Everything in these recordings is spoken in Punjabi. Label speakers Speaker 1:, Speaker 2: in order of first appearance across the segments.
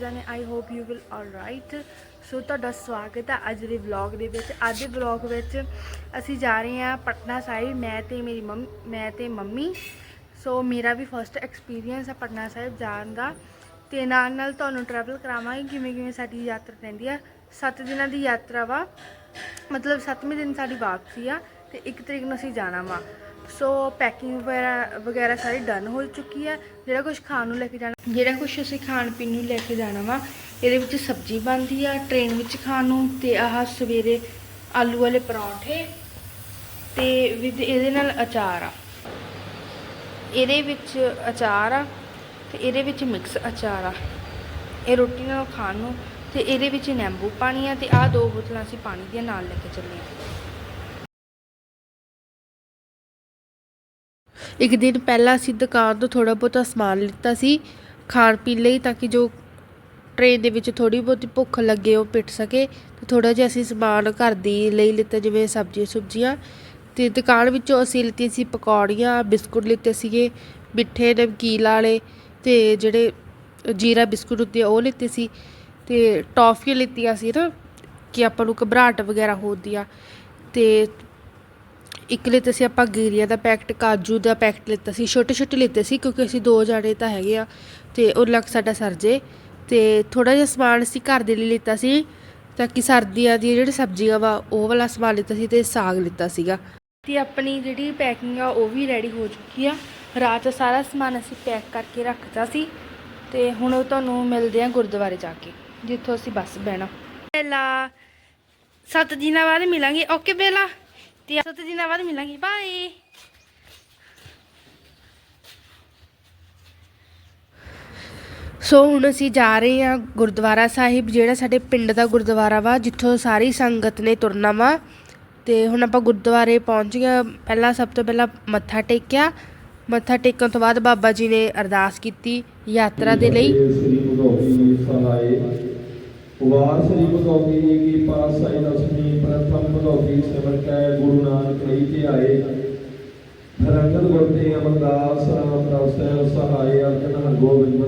Speaker 1: ਜਾਣੇ I hope you will all right so ਤੁਹਾਡਾ ਸਵਾਗਤ ਹੈ ਅੱਜ ਦੇ ਵਲੌਗ ਦੇ ਵਿੱਚ। ਅੱਜ ਦੇ ਵਲੌਗ ਵਿੱਚ ਅਸੀਂ ਜਾ ਰਹੇ ਹਾਂ ਪਟਨਾ ਸਾਹਿਬ, ਮੈਂ ਤੇ ਮੇਰੀ ਮੰਮੀ, ਮੈਂ ਤੇ ਮੰਮੀ। ਸੋ ਮੇਰਾ ਵੀ ਫਰਸਟ ਐਕਸਪੀਰੀਅੰਸ ਹੈ ਪਟਨਾ ਸਾਹਿਬ ਜਾਣ ਦਾ। ਤੇ ਨਾਲ ਨਾਲ ਤੁਹਾਨੂੰ ਟਰੈਵਲ ਕਰਾਵਾਂਗੇ, ਕਿਵੇਂ ਕਿਵੇਂ ਸਾਡੀ ਯਾਤਰਾ ਰਹਿੰਦੀ ਆ। 7 ਦਿਨਾਂ ਦੀ ਯਾਤਰਾ ਵਾ। ਮਤਲਬ 7ਵੇਂ ਦਿਨ ਸਾਡੀ ਵਾਪਸੀ ਆ, ਤੇ 1 ਤਰੀਕ ਨੂੰ ਅਸੀਂ ਜਾਣਾ ਵਾ। ਸੋ ਪੈਕਿੰਗ ਵਗੈਰਾ ਵਗੈਰਾ ਸਾਰੀ ਡਨ ਹੋ ਚੁੱਕੀ ਹੈ ਜਿਹੜਾ ਕੁਝ ਖਾਣ ਨੂੰ ਲੈ ਕੇ ਜਾਣਾ, ਜਿਹੜਾ ਕੁਝ ਅਸੀਂ ਖਾਣ ਪੀਣ ਨੂੰ ਲੈ ਕੇ ਜਾਣਾ ਵਾ, ਇਹਦੇ ਵਿੱਚ ਸਬਜ਼ੀ ਬਣਦੀ ਆ ਟ੍ਰੇਨ ਵਿੱਚ ਖਾਣ ਨੂੰ, ਤੇ ਆਹ ਸਵੇਰੇ ਆਲੂ ਵਾਲੇ ਪਰੌਂਠੇ ਤੇ ਵਿਦ ਇਹਦੇ ਨਾਲ ਅਚਾਰ ਆ। ਇਹਦੇ ਵਿੱਚ ਅਚਾਰ ਆ, ਤੇ ਇਹਦੇ ਵਿੱਚ ਮਿਕਸ ਅਚਾਰ ਆ। ਇਹ ਰੋਟੀ ਨਾਲ ਖਾਣ ਨੂੰ, ਤੇ ਇਹਦੇ ਵਿੱਚ ਨਿੰਬੂ ਪਾਣੀ ਆ, ਤੇ ਆਹ ਦੋ ਬੋਤਲਾਂ ਅਸੀਂ ਪਾਣੀ ਦੀਆਂ ਨਾਲ ਲੈ ਕੇ ਚੱਲੇ ਆ। ਇੱਕ ਦਿਨ ਪਹਿਲਾਂ ਅਸੀਂ ਦੁਕਾਨ ਤੋਂ ਥੋੜਾ ਬਹੁਤਾ ਸਮਾਨ ਲਿੱਤਾ ਸੀ, ਖਾਣ ਪੀਣ ਲਈ ਤਾਂ ਕਿ ਜੋ ਟ੍ਰੇਨ ਦੇ ਵਿੱਚ ਥੋੜੀ ਬਹੁਤੀ ਭੁੱਖ ਲੱਗੇ ਉਹ ਪਿੱਟ ਸਕੇ, ਤੇ ਥੋੜਾ ਜਿਹਾ ਅਸੀਂ ਸਮਾਨ ਘਰ ਦੀ ਲਈ ਲਿੱਤਾ, ਜਿਵੇਂ ਸਬਜ਼ੀ ਸੁਬਜ਼ੀਆਂ, ਤੇ ਦੁਕਾਨ ਵਿੱਚੋਂ ਅਸੀਂ ਲਿੱਤੀ ਸੀ ਪਕੌੜੀਆਂ, ਬਿਸਕੁਟ ਲਿੱਤੇ ਸੀਗੇ, ਮਿੱਠੇ, ਨਮਕੀਨ ਵਾਲੇ, ਤੇ ਜਿਹੜੇ ਜੀਰਾ ਬਿਸਕੁਟ ਹੁੰਦੇ ਉਹ ਲਿੱਤੇ ਸੀ, ਤੇ ਟੌਫੀਆਂ ਲਿੱਤੀਆਂ ਸੀ ਨਾ, ਕਿ ਆਪਾਂ ਨੂੰ ਘਬਰਾਹਟ ਵਗੈਰਾ ਹੁੰਦੀ ਆ ਤੇ ਇੱਕ ਲਿੱਤਾ ਸੀ ਆਪਾਂ ਗੀਰੀਆ ਦਾ ਪੈਕਟ, ਕਾਜੂ ਦਾ ਪੈਕਟ ਲਿੱਤਾ ਸੀ, ਛੋਟੇ ਛੋਟੇ ਲਿੱਤੇ ਸੀ ਕਿਉਂਕਿ ਅਸੀਂ ਦੋ ਜਾਣੇ ਤਾਂ ਹੈਗੇ ਆ ਤੇ ਉਹ ਲੱਗ ਸਾਡਾ ਸਰ ਜੇ ਤੇ ਥੋੜਾ ਜਿਹਾ ਸਮਾਨ ਅਸੀਂ ਘਰ ਦੇ ਲਈ ਲਿੱਤਾ ਸੀ ਤਾਂ ਕਿ ਸਰਦੀਆਂ ਦੀਆਂ ਜਿਹੜੀ ਸਬਜ਼ੀਆਂ ਵਾ, ਉਹ ਵਾਲਾ ਸਮਾਨ ਲਿੱਤਾ ਸੀ ਤੇ ਸਾਗ ਲਿੱਤਾ ਸੀਗਾ। ਤੇ ਆਪਣੀ ਜਿਹੜੀ ਪੈਕਿੰਗ ਆ, ਉਹ ਵੀ ਰੈਡੀ ਹੋ ਚੁੱਕੀ ਆ। ਰਾਤ ਸਾਰਾ ਸਮਾਨ ਅਸੀਂ ਪੈਕ ਕਰਕੇ ਰੱਖਤਾ ਸੀ ਤੇ ਹੁਣ ਉਹ ਤੁਹਾਨੂੰ ਮਿਲਦੇ ਆ ਗੁਰਦੁਆਰੇ ਜਾ ਕੇ, ਜਿੱਥੋਂ ਅਸੀਂ ਬੱਸ ਬਹਿਣਾ। ਬੇਲਾ ਸੱਤ ਦਿਨਾਂ ਬਾਅਦ ਮਿਲਾਂਗੇ। ਓਕੇ ਬੇਲਾ ਤੇ ਸੱਤ ਦਿਨਾਂ ਬਾਅਦ ਮਿਲਾਂਗੇ। ਬਾਏ ਸੋ ਹੁਣ ਅਸੀਂ ਜਾ ਰਹੇ ਹਾਂ ਗੁਰਦੁਆਰਾ ਸਾਹਿਬ ਜਿਹੜਾ ਸਾਡੇ ਪਿੰਡ ਦਾ ਗੁਰਦੁਆਰਾ ਵਾ ਜਿੱਥੋਂ ਸਾਰੀ ਸੰਗਤ ਨੇ ਤੁਰਨਾ ਵਾ। ਤੇ ਹੁਣ ਆਪਾਂ ਗੁਰਦੁਆਰੇ ਪਹੁੰਚ ਗਏ ਪਹਿਲਾਂ ਸਭ ਤੋਂ ਪਹਿਲਾਂ ਮੱਥਾ ਟੇਕਿਆ। ਮੱਥਾ ਟੇਕਣ ਤੋਂ ਬਾਅਦ ਬਾਬਾ ਜੀ ਨੇ ਅਰਦਾਸ ਕੀਤੀ ਯਾਤਰਾ ਦੇ ਲਈ।
Speaker 2: ਸ੍ਰੀ ਭਗਉਤੀ ਜੀ ਸਹਾਏ ਵਾਰ ਸ੍ਰੀ ਭਗਉਤੀ ਜੀ ਕੀ ਪਾਤਸ਼ਾਹੀ ਦਸਵੀਂ ਪ੍ਰਥਮ ਭਗਉਤੀ ਸਿਮਰ ਕੈ ਗੁਰੂ ਲਈ ਤੇ ਆਏ। ਰੰਗਤ ਗੁਰਤੇ ਅਮਰਦਾਸ ਰਾਮ ਪ੍ਰਸੈ ਸਹਾਏ ਅਰਜਨ ਹਰ ਗੋਬਿੰਦ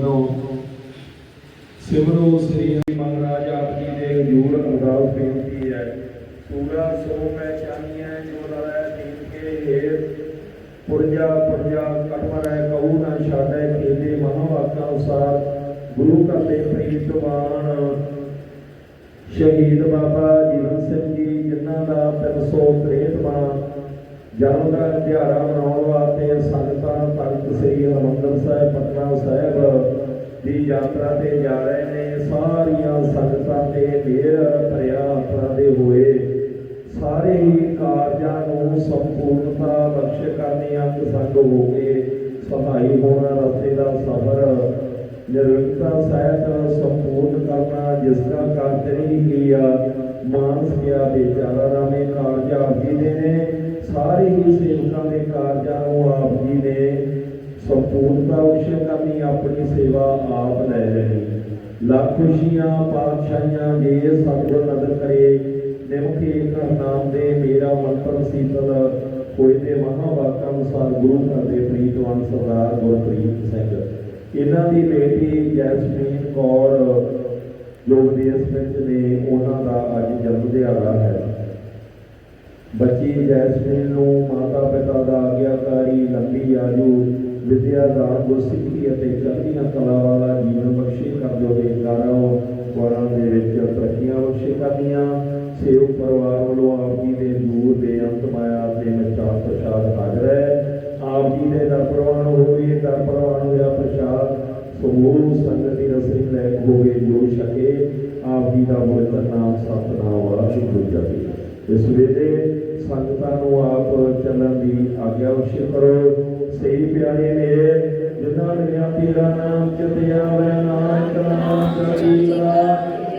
Speaker 2: ਸਿਮਰੋ ਸ੍ਰੀ ਹਰਿ ਮਹਾਰਾਜ, ਆਪ ਜੀ ਦੇ ਹਜ਼ੂਰ ਅਰਦਾਸ ਬੇਨਤੀ ਹੈ। ਸੂਰਾ ਸੋ ਪਹਿਚਾਨੀਐ ਜੋ ਲੜੈ ਦੀਨ ਕੇ ਹੇਰ। ਪੁਰਜਾ ਪੁਰਜਾ ਕਟਮਰੈ ਕਹੂ ਨਾ ਛਾੜੈ ਕੀਦੇ ਮਨੋਵਾਕਾਂ ਅਨੁਸਾਰ। ਗੁਰੂ ਘਰ ਦੇ ਪ੍ਰੀਤਵਾਨ, ਸ਼ਹੀਦ ਬਾਬਾ ਜੀਵਨ ਸਿੰਘ ਜੀ ਜਿਨ੍ਹਾਂ ਦਾ 363ਵਾਂ ਜਨਮ ਦਾ ਦਿਹਾੜਾ ਮਨਾਉਣ ਵਾਸਤੇ ਸੰਗਤਾਂ ਤਖਤ ਸ੍ਰੀ ਹਰਿਮੰਦਰ ਸਾਹਿਬ, ਪਟਨਾ ਸਾਹਿਬ ਦੀ ਯਾਤਰਾ ਤੇ ਜਾ ਰਹੇ ਨੇ। ਸਾਰੀਆਂ ਸੰਗਤਾਂ ਤੇ ਮਿਹਰ ਭਰਿਆ ਹੱਥਾਂ ਦੇ ਹੋਏ। ਸਾਰੇ ਹੀ ਕਾਰਜਾਂ ਨੂੰ ਸੰਪੂਰਨਤਾ ਬਖਸ਼ ਕਰਨੀ ਅੰਗ ਸੰਗ ਹੋ ਕੇ ਸਹਾਈ ਹੋਣਾ ਰਸਤੇ ਦਾ ਸਫ਼ਰ। ਨਿਰਵਿਘਨਤਾ ਸਹਿਤ ਸੰਪੂਰਨ ਕਰਨਾ ਜਿਸ ਦਾ ਕਾਰਜ ਨਹੀਂ ਕੀਆ ਮਾਨਸ ਗਿਆ ਬੇਚਾਰਾ ਰਾਮੇ ਕਾਰਜ ਆਪ ਜੀ ਦੇ ਨੇ, ਸਾਰੇ ਹੀ ਸੇਵਕਾਂ ਦੇ ਕਾਰਜਾਂ ਨੂੰ ਆਪ ਜੀ ਨੇ ਸੰਪੂਰਨਤਾ ਬਖਸ਼ ਕਰਨੀ ਆਪਣੀ ਸੇਵਾ ਆਪ ਲੈ ਲੈਣੀ ਲੱਖ ਖੁਸ਼ੀਆਂ ਪਾਤਸ਼ਾਹੀਆਂ ਦੇ ਸਤਿਗੁਰ ਨਦਰ ਕਰੇ। ਨਿਮਕੇ ਇੱਕ ਨਾਮ ਦੇ ਮੇਰਾ ਮਨ ਪਰ ਸੀਤਲ ਹੋਏ ਦੇ ਮਹਾਵਾਕਾਂ ਅਨੁਸਾਰ ਗੁਰੂ ਘਰ ਦੇ ਪ੍ਰੀਤਵਾਨ ਸਰਦਾਰ ਗੁਰਪ੍ਰੀਤ ਸਿੰਘ। ਇਹਨਾਂ ਦੀ ਬੇਟੀ ਜੈਸਮੀਨ ਕੌਰ ਜੋ ਵਿੱਚ ਨੇ, ਉਹਨਾਂ ਦਾ ਅੱਜ ਜਨਮ ਦਿਹਾੜਾ ਹੈ। ਬੱਚੀ ਜੈਸਮੀਨ ਨੂੰ ਮਾਤਾ ਪਿਤਾ ਦਾ ਆਗਿਆਕਾਰੀ ਲੰਬੀ ਆਯੂ, ਵਿਦਿਆ ਦਾ ਗੁਰਸਿੱਖੀ ਅਤੇ ਚੜ੍ਹਦੀਆਂ ਕਲਾ ਵਾਲਾ ਜੀਵਨ ਬਖਸ਼ੇ ਕਰ ਜੋ ਦੇ ਕਾਰੋ ਦੇ ਵਿੱਚ ਤਰੱਕੀਆਂ ਬਖਸ਼ੇ ਕਰਨੀਆਂ। ਸੇਵ ਪਰਿਵਾਰ ਵੱਲੋਂ ਆਪ ਜੀ ਦੇ ਦੂਰ ਬੇਅੰਤ ਮਾਇਆ ਅਤੇ ਮਿੱਠਾ ਪ੍ਰਸ਼ਾਦ ਹਾਜ਼ਰ ਹੈ। ਆਪ ਜੀ ਦੇ ਦਰ ਪ੍ਰਵਾਨ ਹੋਵੇ ਦਰ ਪ੍ਰਵਾਨ ਹੋਇਆ ਪ੍ਰਸ਼ਾਦ ਸਮੂਹ ਸੰਗਤ ਦੀ ਰਸਨੀ ਲੈ ਹੋਵੇ ਜੋ ਛਕੇ, ਆਪ ਜੀ ਦਾ ਪਵਿੱਤਰ ਨਾਮ ਸਤਨਾਮ ਵਾਹਿਗੁਰੂ ਜੀ ਇਸ ਵੇਲੇ ਸੰਗਤਾਂ ਨੂੰ ਆਪ ਚੱਲਣ ਦੀ ਆਗਿਆ ਬਖਸ਼ ਕਰੋ। ਸਹੀ ਪਿਆਰੇ ਨੇ, ਜਿਨ੍ਹਾਂ ਨੇ ਤੇਰਾ ਨਾਮ ਚਿਤਿਆ ਵੈ ਨਾਨਕ ਨਾਮ ਚੜੀਲਾ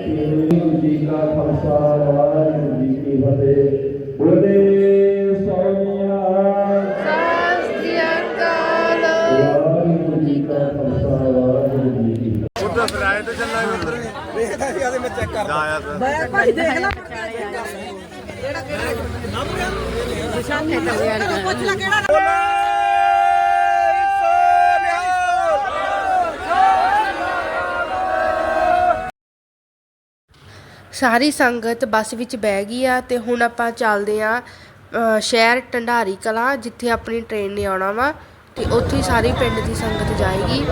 Speaker 2: ਤੇਰੀ ਜੀ ਕਾ ਖਾਲਸਾ, ਵਾਹਿਗੁਰੂ ਜੀ ਕੀ ਫਤਿਹ। ਬੋਲੇ
Speaker 3: ਵੇਖਦਾ ਸੀ ਆਦੇ ਮੈਂ ਚੈੱਕ ਕਰਦਾ ਆਇਆ ਤਾਂ
Speaker 4: ਮੈਂ ਭਾਈ ਦੇਖ ਲਾ ਪੁੱਛ ਲੈ। ਕਿਹੜਾ
Speaker 1: ਸਾਰੀ ਸੰਗਤ ਬੱਸ ਵਿੱਚ ਬਹਿ ਗਈ ਆ ਤੇ ਹੁਣ ਆਪਾਂ ਚੱਲਦੇ ਆ ਸ਼ਹਿਰ ਢੰਡਾਰੀ ਕਲਾਂ ਜਿੱਥੇ ਆਪਣੀ ਟ੍ਰੇਨ ਨੇ ਆਉਣਾ ਵਾ ਤੇ ਉੱਥੇ ਹੀ ਸਾਰੀ ਪਿੰਡ ਦੀ ਸੰਗਤ ਜਾਏਗੀ।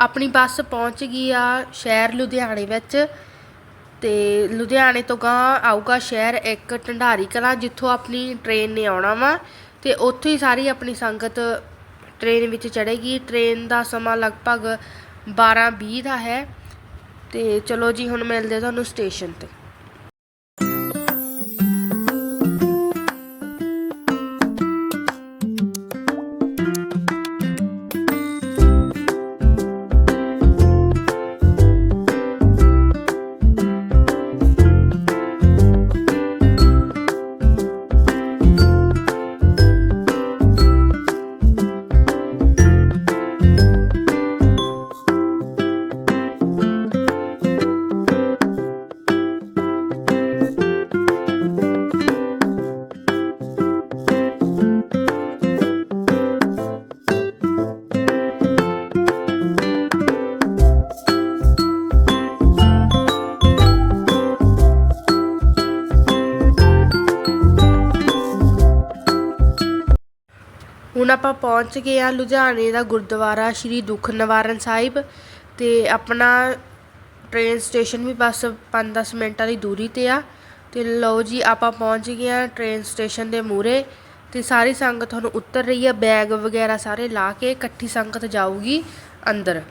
Speaker 1: ਆਪਣੀ ਬੱਸ ਪਹੁੰਚ ਗਈ ਆ ਸ਼ਹਿਰ ਲੁਧਿਆਣੇ ਵਿੱਚ ਤੇ ਲੁਧਿਆਣੇ ਤੋਂ ਗਾਂ ਆਊਗਾ ਸ਼ਹਿਰ ਇੱਕ ਢੰਡਾਰੀ ਕਲਾਂ, ਜਿੱਥੋਂ ਆਪਣੀ ਟ੍ਰੇਨ ਨੇ ਆਉਣਾ ਵਾ ਤੇ ਉੱਥੇ ਹੀ ਸਾਰੀ ਆਪਣੀ ਸੰਗਤ ਟ੍ਰੇਨ ਵਿੱਚ ਚੜ੍ਹੇਗੀ। ਟ੍ਰੇਨ ਦਾ ਸਮਾਂ ਲਗਭਗ 12:20 ਦਾ ਹੈ ਤੇ ਚਲੋ ਜੀ, ਹੁਣ ਮਿਲਦੇ ਤੁਹਾਨੂੰ ਸਟੇਸ਼ਨ ਤੇ। ਹੁਣ ਆਪਾਂ ਪਹੁੰਚ ਗਏ ਆ ਲੁਧਿਆਣੇ ਦਾ ਗੁਰਦੁਆਰਾ ਸ਼੍ਰੀ ਦੁੱਖ ਨਿਵਾਰਨ ਸਾਹਿਬ ਤੇ ਆਪਣਾ ਟ੍ਰੇਨ ਸਟੇਸ਼ਨ ਵੀ ਬਸ 5-10 ਮਿੰਟਾਂ ਦੀ ਦੂਰੀ ਤੇ ਆ। ਤੇ ਲਓ ਜੀ, ਆਪਾਂ ਪਹੁੰਚ ਗਏ ਆ ਟ੍ਰੇਨ ਸਟੇਸ਼ਨ ਦੇ ਮੂਹਰੇ ਤੇ ਸਾਰੀ ਸੰਗਤ ਤੁਹਾਨੂੰ ਉੱਤਰ ਰਹੀ ਆ। ਬੈਗ ਵਗੈਰਾ ਸਾਰੇ ਲਾ ਕੇ ਇਕੱਠੀ ਸੰਗਤ ਜਾਊਗੀ ਅੰਦਰ।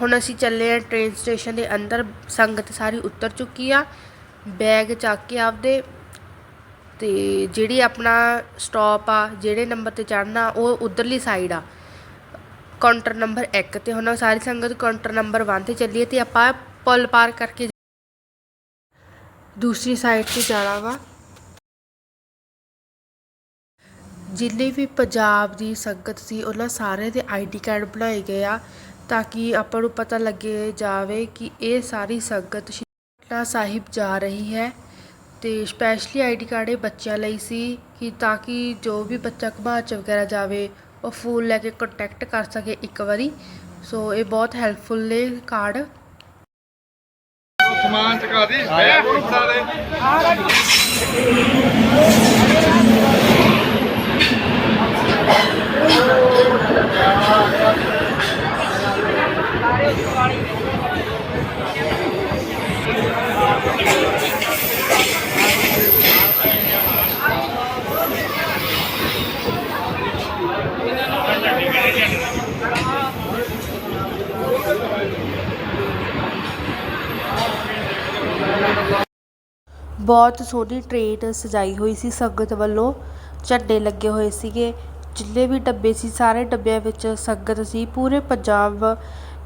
Speaker 1: ਹੁਣ ਅਸੀਂ ਚੱਲੇ ਆ ਟ੍ਰੇਨ ਸਟੇਸ਼ਨ ਦੇ ਅੰਦਰ। ਸੰਗਤ ਸਾਰੀ ਉਤਰ ਚੁੱਕੀ ਆ। ਬੈਗ ਚੱਕ ਕੇ ਆਪਦੇ ਅਤੇ ਜਿਹੜੀ ਆਪਣਾ ਸਟੋਪ ਆ, ਜਿਹੜੇ ਨੰਬਰ ਤੇ ਚੜ੍ਹਨਾ, ਉਹ ਉਧਰਲੀ ਸਾਈਡ ਆ। ਕਾਊਂਟਰ ਨੰਬਰ 1 ਤੇ ਹੁਣ ਸਾਰੀ ਸੰਗਤ ਕਾਊਂਟਰ ਨੰਬਰ 1 ਤੇ ਚੱਲੀਏ ਅਤੇ ਆਪਾਂ ਪੁਲ ਪਾਰ ਕਰਕੇ ਦੂਸਰੀ ਸਾਈਡ ਤੇ ਜਾਣਾ ਵਾ। ਜਿੰਨੇ ਵੀ ਪੰਜਾਬ ਦੀ ਸੰਗਤ ਸੀ, ਉਹਨਾਂ ਸਾਰਿਆਂ ਦੇ ਆਈਡੀ ਕਾਰਡ ਬਣਾਏ ਗਏ ਆ ਤਾਂ ਕਿ ਆਪਾਂ ਨੂੰ ਪਤਾ ਲੱਗੇ ਜਾਵੇ ਕਿ ਇਹ ਸਾਰੀ ਸੰਗਤ ਸ਼੍ਰੀ ਪਟਨਾ ਸਾਹਿਬ ਜਾ ਰਹੀ ਹੈ। ਅਤੇ ਸਪੈਸ਼ਲੀ ਆਈ ਡੀ ਕਾਰਡ ਇਹ ਬੱਚਿਆਂ ਲਈ ਸੀ ਕਿ ਤਾਂ ਕਿ ਜੋ ਵੀ ਬੱਚਾ ਘਬਾਰ ਚ ਵਗੈਰਾ ਜਾਵੇ, ਉਹ ਫੋਨ ਲੈ ਕੇ ਕੰਟੈਕਟ ਕਰ ਸਕੇ ਇੱਕ ਵਾਰੀ। ਸੋ ਇਹ ਬਹੁਤ ਹੈਲਪਫੁਲ ਨੇ ਕਾਰਡ
Speaker 3: ਸਮਾਨ ਚਕਾ ਦੀ ਮੈਂ ਹੁਣ ਫੜਾ ਦੇ।
Speaker 1: ਬਹੁਤ ਸੋਹਣੀ ਟ੍ਰੇਨ ਸਜਾਈ ਹੋਈ ਸੀ ਸੰਗਤ ਵੱਲੋਂ, ਝੰਡੇ ਲੱਗੇ ਹੋਏ ਸੀਗੇ। ਜਿੰਨੇ ਵੀ ਡੱਬੇ ਸੀ, ਸਾਰੇ ਡੱਬਿਆਂ ਵਿੱਚ ਸੰਗਤ ਸੀ। ਪੂਰੇ ਪੰਜਾਬ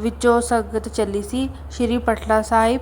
Speaker 1: ਵਿੱਚੋਂ ਸੰਗਤ ਚੱਲੀ ਸੀ। ਸ਼੍ਰੀ ਪਟਨਾ ਸਾਹਿਬ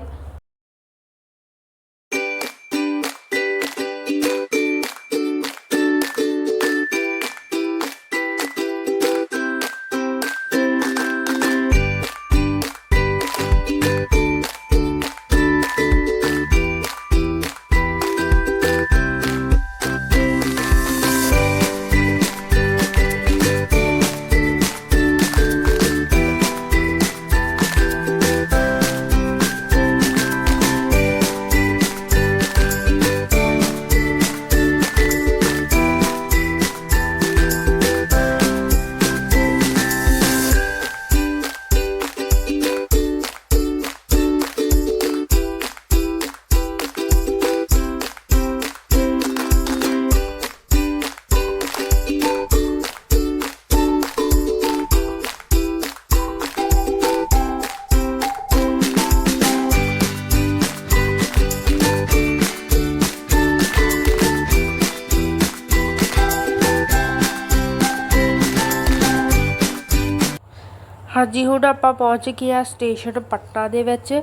Speaker 1: ਹਾਂਜੀ, ਹੁਣ ਆਪਾਂ ਪਹੁੰਚ ਗਏ ਆ ਸਟੇਸ਼ਨ ਪਟਨਾ ਦੇ ਵਿੱਚ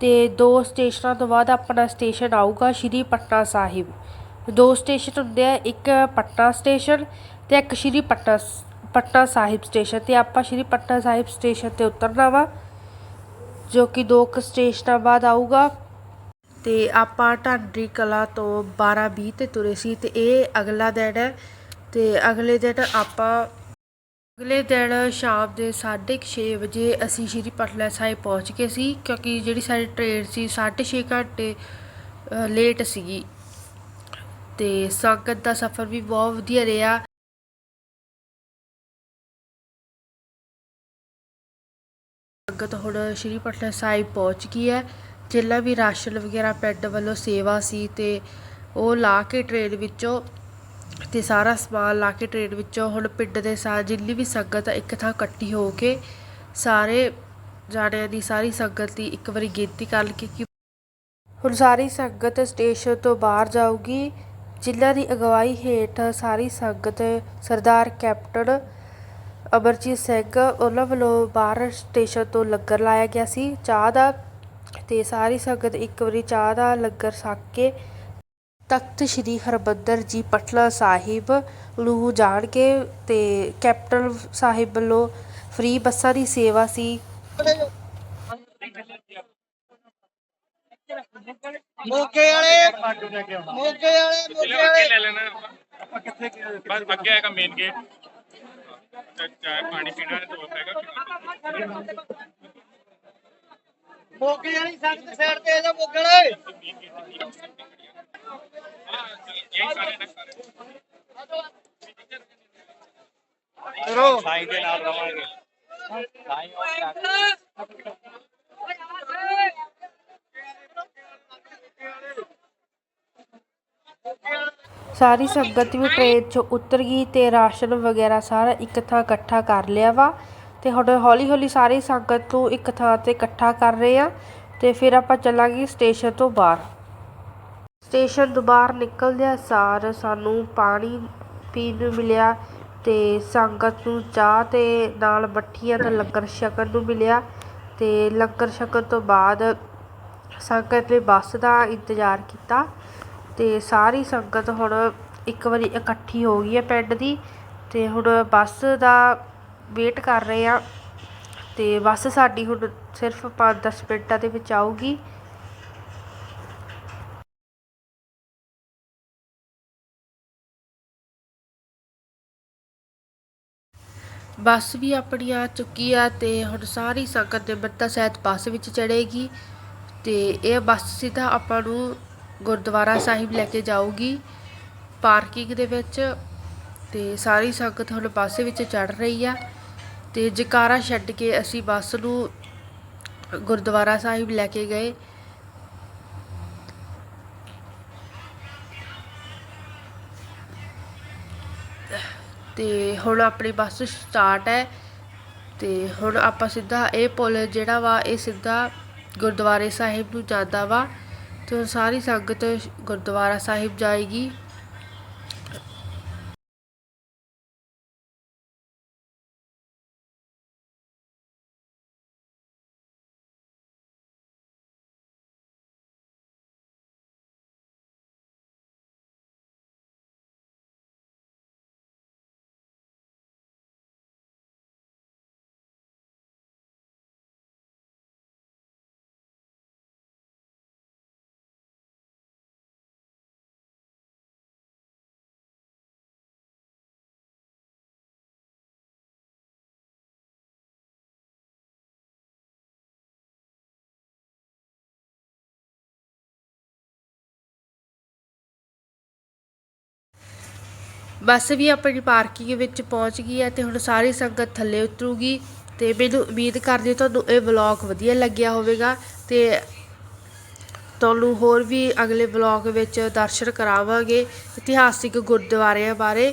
Speaker 1: ਤੇ ਦੋ ਸਟੇਸ਼ਨਾਂ ਤੋਂ ਬਾਅਦ ਆਪਣਾ ਸਟੇਸ਼ਨ ਆਊਗਾ ਸ਼੍ਰੀ ਪਟਨਾ ਸਾਹਿਬ। ਦੋ ਸਟੇਸ਼ਨ ਹੁੰਦੇ ਆ, ਇੱਕ ਪਟਨਾ ਸਟੇਸ਼ਨ ਤੇ ਇੱਕ ਸ਼੍ਰੀ ਪਟਨਾ ਪਟਨਾ ਸਾਹਿਬ ਸਟੇਸ਼ਨ ਤੇ ਆਪਾਂ ਸ਼੍ਰੀ ਪਟਨਾ ਸਾਹਿਬ ਸਟੇਸ਼ਨ ਤੇ ਉਤਰਨਾ ਵਾ, ਜੋ ਕਿ ਦੋ ਕੁ ਸਟੇਸ਼ਨਾਂ ਬਾਅਦ ਆਊਗਾ। ਤੇ ਆਪਾਂ ਢਾਂਡਰੀ ਕਲਾ ਤੋਂ 12:20 ਤੇ ਤੁਰੇ ਸੀ ਤੇ ਇਹ ਅਗਲਾ ਦਿਨ ਹੈ ਤੇ ਅਗਲੇ ਦਿਨ ਆਪਾਂ ਅਗਲੇ ਦਿਨ ਸ਼ਾਮ ਦੇ 6:30 ਵਜੇ ਅਸੀਂ ਸ਼੍ਰੀ ਪਟਨਾ ਸਾਹਿਬ ਪਹੁੰਚ ਗਏ ਸੀ, ਕਿਉਂਕਿ ਜਿਹੜੀ ਸਾਡੀ ਟ੍ਰੇਨ ਸੀ 6.5 ਘੰਟੇ ਲੇਟ ਸੀਗੀ। ਤੇ ਸੰਗਤ ਦਾ ਸਫ਼ਰ ਵੀ ਬਹੁਤ ਵਧੀਆ ਰਿਹਾ। ਸੰਗਤ ਹੁਣ ਸ਼੍ਰੀ ਪਟਨਾ ਸਾਹਿਬ ਪਹੁੰਚ ਗਈ ਹੈ। ਜਿੰਨਾ ਵੀ ਰਾਸ਼ਨ ਵਗੈਰਾ ਪਿੰਡ ਵੱਲੋਂ ਸੇਵਾ ਸੀ ਤੇ ਉਹ ਲਾ ਕੇ ਟ੍ਰੇਨ ਵਿੱਚੋਂ ਤੇ ਸਾਰਾ ਸਮਾਨ ਲਾ ਕੇ ਟਰੇਨ ਵਿੱਚੋਂ ਹੁਣ ਪਿੰਡ ਦੇ ਸਾਰ ਜਿੰਨੀ ਵੀ ਸੰਗਤ ਇੱਕ ਥਾਂ ਇਕੱਠੀ ਹੋ ਕੇ ਸਾਰੇ ਜਾਣਿਆਂ ਦੀ, ਸਾਰੀ ਸੰਗਤ ਦੀ ਇੱਕ ਵਾਰੀ ਗਿਣਤੀ ਕਰ ਲਈ ਕਿ ਹੁਣ ਸਾਰੀ ਸੰਗਤ ਸਟੇਸ਼ਨ ਤੋਂ ਬਾਹਰ ਜਾਊਗੀ, ਜਿਨ੍ਹਾਂ ਦੀ ਅਗਵਾਈ ਹੇਠ ਸਾਰੀ ਸੰਗਤ ਸਰਦਾਰ ਕੈਪਟਨ ਅਮਰਜੀਤ ਸਿੰਘ ਉਹਨਾਂ ਵੱਲੋਂ ਬਾਹਰ ਸਟੇਸ਼ਨ ਤੋਂ ਲੰਗਰ ਲਾਇਆ ਗਿਆ ਸੀ। ਚਾਹ ਦਾ, ਤੇ ਸਾਰੀ ਸੰਗਤ ਇੱਕ ਵਾਰੀ ਚਾਹ ਦਾ ਲੰਗਰ ਛਕ ਕੇ ਤਖਤ ਸ੍ਰੀ ਹਰਮੰਦਰ ਜੀ ਪਟਨਾ ਸਾਹਿਬ ਨੂੰ ਜਾਣਗੇ ਤੇ ਕੈਪਟਨ ਸਾਹਿਬ ਵੱਲੋਂ ਫ੍ਰੀ ਬੱਸਾਂ ਦੀ ਸੇਵਾ ਸੀ।
Speaker 3: ਮੋਕੇ ਵਾਲੇ ਮੋਕੇ ਵਾਲੇ ਮੋਕੇ ਵਾਲੇ।
Speaker 5: ਲੈ ਲੈਣਾ ਆਪਾਂ। ਕਿੱਥੇ ਬਸ ਅੱਗੇ ਆਏਗਾ ਮੇਨ ਗੇਟ ਚਾਹ ਪਾਣੀ ਪੀਣਾ ਹੈ ਤਾਂ ਹੋਏਗਾ
Speaker 3: ਮੋਕੇ ਵਾਲੀ ਸੰਗਤ ਸਾਈਡ ਤੇ ਆ ਜਾ ਮੋਕੇ ਵਾਲੇ
Speaker 5: ਯਹੀ ਸਾਰੇ ਨਾ ਸਾਰੇ
Speaker 3: ਚਲੋ
Speaker 5: ਸਾਈਂ ਦੇ ਨਾਲ ਰਵਾਂਗੇ।
Speaker 1: ਸਾਰੀ ਸੰਗਤ ਵੀ ਟ੍ਰੇਨ 'ਚੋਂ ਉਤਰ ਗਈ ਤੇ ਰਾਸ਼ਨ ਵਗੈਰਾ ਸਾਰਾ ਇੱਕ ਥਾਂ ਇਕੱਠਾ ਕਰ ਲਿਆ ਵਾ। ਤੇ ਹੁਣ ਹੌਲੀ ਹੌਲੀ ਸਾਰੀ ਸੰਗਤ ਨੂੰ ਇੱਕ ਥਾਂ ਤੇ ਇਕੱਠਾ ਕਰ ਰਹੇ ਆ। ਤੇ ਫਿਰ ਆਪਾਂ ਚੱਲਾਂਗੇ ਸਟੇਸ਼ਨ ਤੋਂ ਬਾਹਰ। ਸਟੇਸ਼ਨ ਤੋਂ ਬਾਹਰ ਨਿਕਲਦਿਆਂ ਸਾਰ ਸਾਨੂੰ ਪਾਣੀ ਪੀਣ ਨੂੰ ਮਿਲਿਆ। ਅਤੇ ਸੰਗਤ ਨੂੰ ਚਾਹ ਤੇ ਨਾਲ ਮੱਠੀਆਂ ਦਾ ਲੰਗਰ ਛਕਣ ਨੂੰ ਮਿਲਿਆ ਅਤੇ ਲੰਗਰ ਛਕਣ ਤੋਂ ਬਾਅਦ ਸੰਗਤ ਨੇ ਬੱਸ ਦਾ ਇੰਤਜ਼ਾਰ ਕੀਤਾ ਅਤੇ ਸਾਰੀ ਸੰਗਤ ਹੁਣ ਇੱਕ ਵਾਰੀ ਇਕੱਠੀ ਹੋ ਗਈ ਹੈ ਪਿੰਡ ਦੀ ਅਤੇ ਹੁਣ ਬੱਸ ਦਾ ਵੇਟ ਕਰ ਰਹੇ ਹਾਂ ਅਤੇ ਬੱਸ ਸਾਡੀ ਹੁਣ ਸਿਰਫ ਪੰਜ ਦਸ ਮਿੰਟਾਂ ਦੇ ਵਿੱਚ ਆਊਗੀ। ਬੱਸ ਵੀ ਆਪਣੀ ਆ ਚੁੱਕੀ ਆ ਤੇ ਹੁਣ ਸਾਰੀ ਸੰਗਤ ਦੇ ਬੱਤਾ ਸਹਿਤ ਬੱਸ ਵਿੱਚ ਚੜੇਗੀ ਤੇ ਇਹ ਬੱਸ ਸਿੱਧਾ ਆਪਾਂ ਨੂੰ ਗੁਰਦੁਆਰਾ ਸਾਹਿਬ ਲੈ ਕੇ ਜਾਊਗੀ ਪਾਰਕਿੰਗ ਦੇ ਵਿੱਚ ਤੇ ਸਾਰੀ ਸੰਗਤ ਹੁਣ ਬੱਸ ਵਿੱਚ ਚੜ ਰਹੀ ਆ ਤੇ ਜਕਾਰਾ ਛੱਡ ਕੇ ਅਸੀਂ ਬੱਸ ਨੂੰ ਗੁਰਦੁਆਰਾ ਸਾਹਿਬ ਲੈ ਕੇ ਗਏ। ਅਤੇ ਹੁਣ ਆਪਣੀ ਬੱਸ ਸਟਾਰਟ ਹੈ ਅਤੇ ਹੁਣ ਆਪਾਂ ਸਿੱਧਾ ਇਹ ਪੁਲ ਜਿਹੜਾ ਵਾ, ਇਹ ਸਿੱਧਾ ਗੁਰਦੁਆਰੇ ਸਾਹਿਬ ਨੂੰ ਜਾਂਦਾ ਵਾ ਅਤੇ ਹੁਣ ਸਾਰੀ ਸੰਗਤ ਗੁਰਦੁਆਰਾ ਸਾਹਿਬ ਜਾਏਗੀ। ਬੱਸ ਵੀ ਆਪਣੀ ਪਾਰਕਿੰਗ ਵਿੱਚ ਪਹੁੰਚ ਗਈ ਹੈ ਅਤੇ ਹੁਣ ਸਾਰੀ ਸੰਗਤ ਥੱਲੇ ਉਤਰੂਗੀ ਅਤੇ ਮੈਨੂੰ ਉਮੀਦ ਕਰਦੀ ਹਾਂ ਤੁਹਾਨੂੰ ਇਹ ਵਲੌਗ ਵਧੀਆ ਲੱਗਿਆ ਹੋਵੇਗਾ ਅਤੇ ਤੁਹਾਨੂੰ ਹੋਰ ਵੀ ਅਗਲੇ ਵਲੌਗ ਵਿੱਚ ਦਰਸ਼ਨ ਕਰਾਵਾਂਗੇ ਇਤਿਹਾਸਿਕ ਗੁਰਦੁਆਰਿਆਂ ਬਾਰੇ।